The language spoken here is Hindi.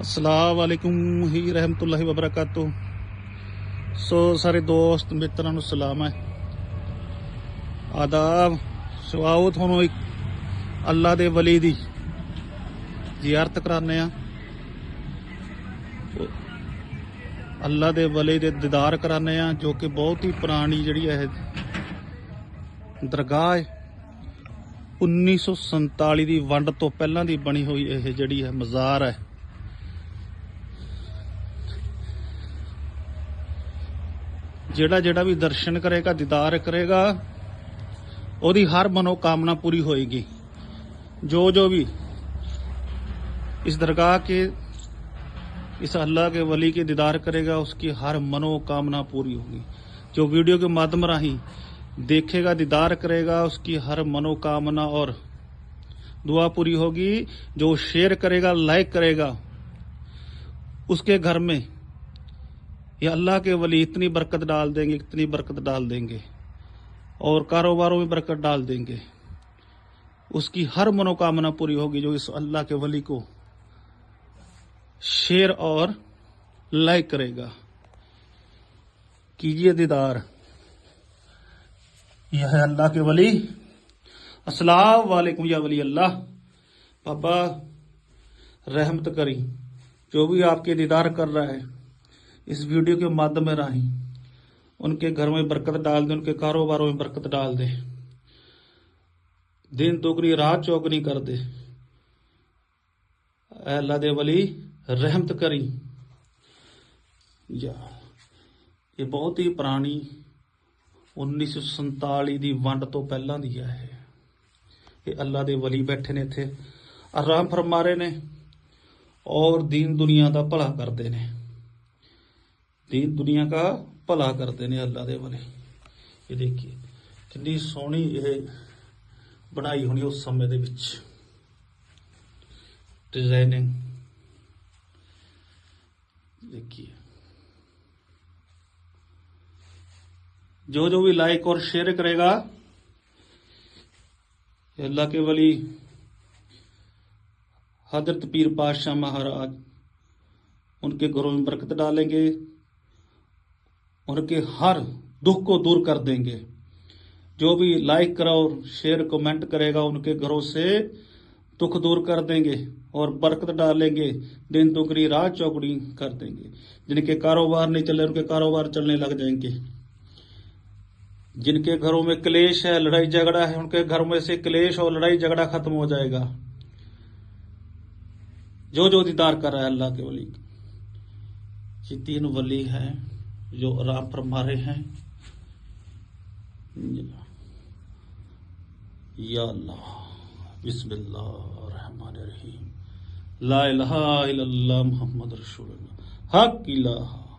ਅਸਲਾਮ ਵਾਲੇਕੁਮ ਹੀ ਰਹਿਮਤੁਲਾਹਿ ਵਬਰਕਾਤੁ ਸੋ ਸਾਰੇ ਦੋਸਤ ਮਿੱਤਰਾਂ ਨੂੰ ਸਲਾਮ ਹੈ। ਆਦਾਬ ਸਵਾਓ ਤੁਹਾਨੂੰ ਇੱਕ ਅੱਲਾ ਦੇ ਵਲੀ ਦੀ ਜ਼ਿਆਰਤ ਕਰਾਉਂਦੇ ਆ ਅੱਲਾ ਦੇ ਵਲੀ ਦੇ ਦੀਦਾਰ ਕਰਾਉਂਦੇ ਆ ਜੋ ਕਿ ਬਹੁਤ ਹੀ ਪੁਰਾਣੀ ਜਿਹੜੀ ਹੈ ਦਰਗਾਹ ਹੈ। 1947 ਦੀ ਵੰਡ ਤੋਂ ਪਹਿਲਾਂ ਦੀ ਬਣੀ ਹੋਈ ਇਹ ਜਿਹੜੀ ਹੈ ਮਜ਼ਾਰ ਹੈ। ਜਿਹੜਾ ਜਿਹੜਾ ਵੀ ਦਰਸ਼ਨ ਕਰੇਗਾ ਦੀਦਾਰ ਕਰੇਗਾ ਉਹਦੀ ਹਰ ਮਨੋਕਾਮਨਾ ਪੂਰੀ ਹੋਏਗੀ ਜੋ ਜੋ भी इस दरगाह के इस अल्लाह के वली के दीदार करेगा उसकी हर मनोकामना पूरी होगी जो वीडियो के माध्यम राही देखेगा दीदार करेगा उसकी हर मनोकामना और दुआ पूरी होगी जो शेयर करेगा लाइक करेगा उसके घर में ये अल्लाह के वली इतनी बरकत डाल देंगे, इतनी बरकत डाल देंगे। और कारोबारों में बरकत डाल देंगे। उसकी हर मनोकामना पूरी होगी जो इस अल्लाह के वली को शेयर और लाइक करेगा। कीजिए दीदार। यह है अल्लाह के वली। अस्सलाम वालेकुम या वली अल्लाह। बाबा, रहमत करी। जो भी आपके दीदार कर रहा है इस वीडियो के माध्यम में राही उनके घर में बरकत डाल दे उनके कारोबारों में बरकत डाल दे दिन दोगुनी रात चौगनी कर दे ऐ अल्लाह दे वली रहमत करी ਯਾ ਇਹ ਬਹੁਤ ਹੀ ਪੁਰਾਣੀ 1947 ਦੀ ਵੰਡ ਤੋਂ ਪਹਿਲਾਂ ਦੀ ਹੈ ਇਹ ਇਹ ਅੱਲਾ ਦੇ ਵਲੀ ਬੈਠੇ ਨੇ ਇੱਥੇ ਆਰਾਮ ਫਰਮਾ ਰਹੇ ਨੇ ਔਰ ਦੀਨ ਦੁਨੀਆ ਦਾ ਭਲਾ ਕਰਦੇ ਨੇ लेकिन दुनिया का भला करते ने अल्लाह दे बने। ये देखिए, कितनी सोहनी यह बनाई होनी उस समय के डिज़ाइनिंग देखिए। जो जो भी लाइक और शेयर करेगा अल्लाह के वली, हज़रत पीर पातशाह महाराज, उनके घरों में बरकत डालेंगे। उनके हर दुख को दूर कर देंगे। जो भी लाइक करा और शेयर कमेंट करेगा, उनके घरों से दुख दूर कर देंगे और बरकत डालेंगे। दिन दुगनी, रात चौगुनी कर देंगे। जिनके कारोबार नहीं चल, उनके कारोबार चलने लग जाएँगे। जिनके घरों में क्लेश है, लड़ाई झगड़ा है, उनके घर में से क्लेश और लड़ाई झगड़ा खत्म हो जाएगा। जो जो दीदार कर रहा है, अल्लाह के वली। ये तीन वली हैं। जो आराम फरमा रहे हैं। या अल्लाह रहीम। ला इलाहा इल्लल्लाह मुहम्मद रसूलुल्लाह। हक इलाहा।